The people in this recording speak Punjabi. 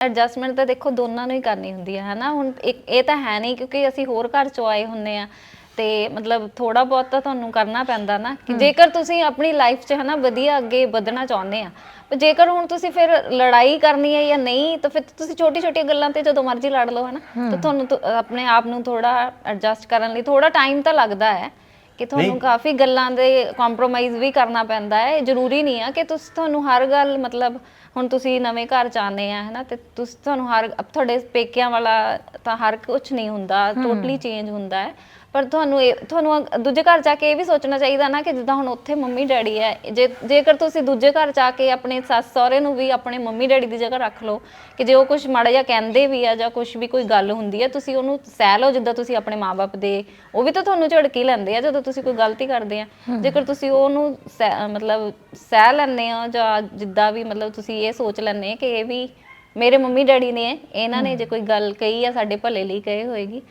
ਐਡਜਸਟਮੈਂਟ ਤਾਂ ਦੇਖੋ ਦੋਨਾਂ ਨੂੰ ਹੀ ਕਰਨੀ ਹੁੰਦੀ ਹੈ ਹਨਾ? ਹੁਣ ਇੱਕ ਇਹ ਤਾਂ ਹੈ ਨਹੀਂ ਕਿਉਂਕਿ ਅਸੀਂ ਹੋਰ ਘਰ ਚੋਂ ਆਏ ਹੁੰਨੇ ਆ ਤੇ ਮਤਲਬ ਥੋੜਾ ਬਹੁਤ ਤਾਂ ਤੁਹਾਨੂੰ ਕਰਨਾ ਪੈਂਦਾ ਨਾ ਕਿ ਜੇਕਰ ਤੁਸੀਂ ਆਪਣੀ ਲਾਈਫ 'ਚ ਹਨਾ ਵਧੀਆ ਅੱਗੇ ਵਧਣਾ ਚਾਹੁੰਦੇ ਆ ਪਰ ਜੇਕਰ ਹੁਣ ਤੁਸੀਂ ਫਿਰ ਲੜਾਈ ਕਰਨੀ ਹੈ ਜਾਂ ਨਹੀਂ ਤਾਂ ਫਿਰ ਤੁਸੀਂ ਛੋਟੀ ਛੋਟੀ ਗੱਲਾਂ ਤੇ ਜਦੋਂ ਮਰਜ਼ੀ ਲੜ ਲਓ ਹਨਾ? ਤਾਂ ਤੁਹਾਨੂੰ ਤਾਂ ਆਪਣੇ ਆਪ ਨੂੰ ਥੋੜਾ ਐਡਜਸਟ ਕਰਨ ਲਈ ਥੋੜਾ ਟਾਈਮ ਤਾਂ ਲੱਗਦਾ ਹੈ। ਕਿ ਤੁਹਾਨੂੰ ਕਾਫੀ ਗੱਲਾਂ ਦੇ ਕੰਪਰੋਮਾਈਜ਼ ਵੀ ਕਰਨਾ ਪੈਂਦਾ ਹੈ। ਜ਼ਰੂਰੀ ਨਹੀਂ ਆ ਕਿ ਤੁਸੀਂ ਤੁਹਾਨੂੰ ਹਰ ਗੱਲ ਮਤਲਬ ਹੁਣ ਤੁਸੀਂ ਨਵੇਂ ਘਰ ਚ ਆਉਂਦੇ ਆ ਹੈਨਾ ਤੇ ਤੁਸੀਂ ਤੁਹਾਨੂੰ ਹਰ ਤੁਹਾਡੇ ਪੇਕਿਆਂ ਵਾਲਾ ਤਾਂ ਹਰ ਕੁਝ ਨਹੀਂ ਹੁੰਦਾ ਟੋਟਲੀ ਚੇਂਜ ਹੁੰਦਾ ਹੈ। ਪਰ ਤੁਹਾਨੂੰ ਇਹ ਤੁਹਾਨੂੰ ਅਗ- ਦੂਜੇ ਘਰ ਜਾ ਕੇ ਇਹ ਵੀ ਸੋਚਣਾ ਚਾਹੀਦਾ ਨਾ ਕਿ ਜਿੱਦਾਂ ਹੁਣ ਉੱਥੇ ਮੰਮੀ ਡੈਡੀ ਹੈ ਜੇ ਜੇਕਰ ਤੁਸੀਂ ਦੂਜੇ ਘਰ ਜਾ ਕੇ ਆਪਣੇ ਸੱਸ ਸਹੁਰੇ ਨੂੰ ਵੀ ਆਪਣੇ ਮੰਮੀ ਡੈਡੀ ਦੀ ਜਗ੍ਹਾ ਰੱਖ ਲਓ ਕਿ ਜੇ ਉਹ ਕੁਝ ਮਾੜਾ ਜਿਹਾ ਕਹਿੰਦੇ ਵੀ ਆ ਜਾਂ ਕੁਝ ਵੀ ਕੋਈ ਗੱਲ ਹੁੰਦੀ ਹੈ ਤੁਸੀਂ ਉਹਨੂੰ ਸਹਿ ਲਓ ਜਿੱਦਾਂ ਤੁਸੀਂ ਆਪਣੇ ਮਾਪੇ ਦੇ ਉਹ ਵੀ ਤਾਂ ਤੁਹਾਨੂੰ ਝੜਕੀ ਲੈਂਦੇ ਆ ਜਦੋਂ ਤੁਸੀਂ ਕੋਈ ਗਲਤੀ ਕਰਦੇ ਆ। ਜੇਕਰ ਤੁਸੀਂ ਉਹਨੂੰ ਸਹਿ- ਮਤਲਬ ਸਹਿ ਲੈਂਦੇ ਹੋ ਜਾਂ ਜਿੱਦਾਂ ਵੀ ਮਤਲਬ ਤੁਸੀਂ ਇਹ ਸੋਚ ਲੈਂਦੇ ਆ ਕਿ ਇਹ ਵੀ ਮੇਰੇ ਮੰਮੀ ਡੈਡੀ ਨੇ ਇਹਨਾਂ ਨੇ ਜੇ ਕੋਈ ਗੱਲ ਕਹੀ ਆ ਸਾਡੇ ਭਲੇ ਲਈ ਕਹੀ ਹੋਏਗੀ।